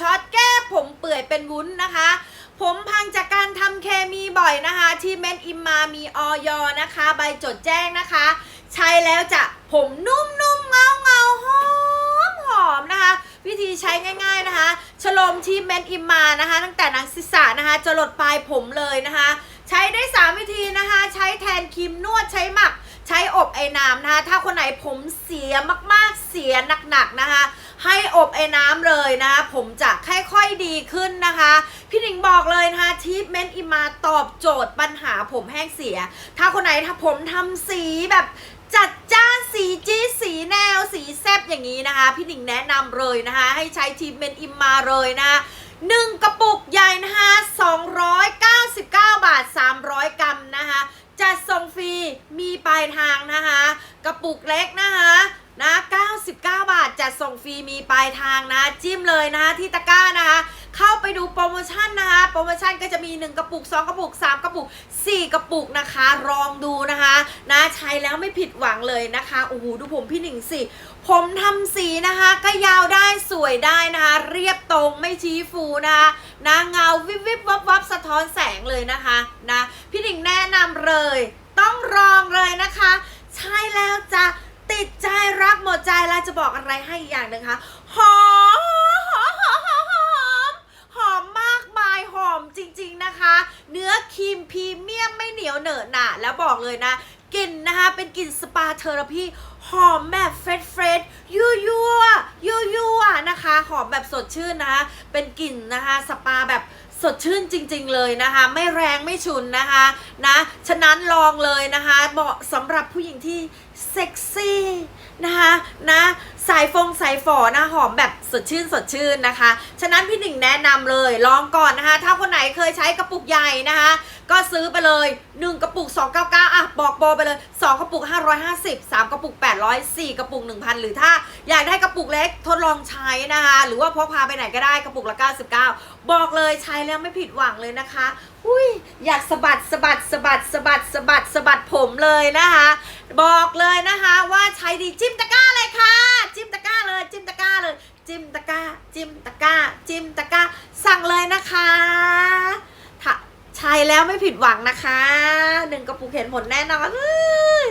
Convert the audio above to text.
ช็อตแก้ผมเปื่อยเป็นวุ้นนะคะ ผมพังจากการทำเคมีบ่อยนะคะ ที่เมนอิมมามีออยนะคะ ใบจดแจ้งนะคะ ใช้แล้วจะผมนุ่มๆเงาเงาๆหอมหอมนะคะ วิธีใช้ง่าย ๆนะคะฉลมที่เมนอิมมานะคะ ตั้งแต่หนังศีรษะนะคะจะหลดปลายผมเลยนะคะ ใช้ได้ 3 วิธีนะคะ ใช้แทนครีมนวดใช้หมัก ใช้อบไอ้น้ำนะคะ ถ้าคนไหนผมเสียมากๆเสียหนักๆนะคะ อบไอ้น้ำเลยนะคะผมจะค่อยๆดีขึ้นนะคะ พี่หนิงบอกเลยนะคะทีเมนต์อิมาตอบโจทย์ปัญหาผมแห้งเสีย ถ้าคนไหนถ้าผมทำสีแบบจัดจ้านสีจี้สีแนวสีแซบอย่างนี้นะคะ พี่หนิงแนะนำเลยนะคะ ให้ใช้ทีเมนอิมมาเลยนะหนึ่งกระปุกใหญ่นะคะ299 บาท 300 กรัมนะคะ จัดส่งฟรีมีปลายทางนะคะ กระปุกเล็กนะคะ จัดส่งฟรีมีปลายทางนะ จิ้มเลยนะที่ตะกร้านะคะ เข้าไปดูโปรโมชั่นนะคะ โปรโมชั่นก็จะมี 1 กระปุก 2 กระปุก 3 กระปุก 4 กระปุกนะคะลองดูนะคะนะใช้แล้วไม่ผิดหวังเลยนะคะโอ้โหดูผมพี่หนิงสิ ผมทำสีนะคะก็ยาวได้สวยได้นะคะ เรียบตรงไม่ชี้ฟูนะคะนะเงาวิบวิบวับวับสะท้อนแสงเลยนะคะนะพี่หนิงแนะนำเลย ต้องลองเลยนะคะ ใช่แล้วจะ ติดใจรักหมดใจแล้วจะบอกอะไรให้อีกอย่างหนึ่งคะหอมหอมหอมหอมหอมหอมมากมายหอมจริง ๆนะคะ เนื้อครีมพรีเมียมไม่เหนียวเหนอะหนะแล้วบอกเลยนะกลิ่นนะคะเป็นกลิ่นสปาเทอราพีหอมแบบเฟรชเฟรชยั่วยั่วยั่วยั่วนะคะหอมแบบสดชื่นนะคะเป็นกลิ่นนะคะสปาแบบ สดชื่นจริง ๆ เลยนะคะ ไม่แรงไม่ฉุนนะคะนะฉะนั้นลองเลยนะคะเหมาะสำหรับผู้หญิงที่เซ็กซี่นะคะนะสายฟงสายฝอนะหอมแบบสดชื่นสดชื่นนะคะ ฉะนั้นพี่หนิงแนะนำเลยลองก่อนนะคะ ถ้าคนไหนเคยใช้กระปุกใหญ่นะคะ ก็ซื้อไปเลย 1 กระปุก 299 อะ บอกโปรไปเลย 2 กระปุก 550 3 กระปุก 800 4 กระปุก 1,000 หรือถ้าอยากได้กระปุกเล็กทดลองใช้นะคะ หรือว่าพกพาไปไหนก็ได้กระปุกละ 99 บอกเลยใช้แล้วไม่ผิดหวังเลยนะคะอุ้ยอยากสะบัดสะบัดสะบัดสะบัดสะบัดสะบัดผมเลยนะคะ บอกเลยนะคะว่าใช้ดีจิ้มตะกร้าเลยค่ะ จิ้มตะกร้าเลย จิ้มตะกร้าเลย จิ้มตะกร้า จิ้มตะกร้า จิ้มตะกร้า สั่งเลยนะคะ ใช้แล้วไม่ผิดหวังนะคะหนึ่งกระปุกเห็นผลแน่นอนเลย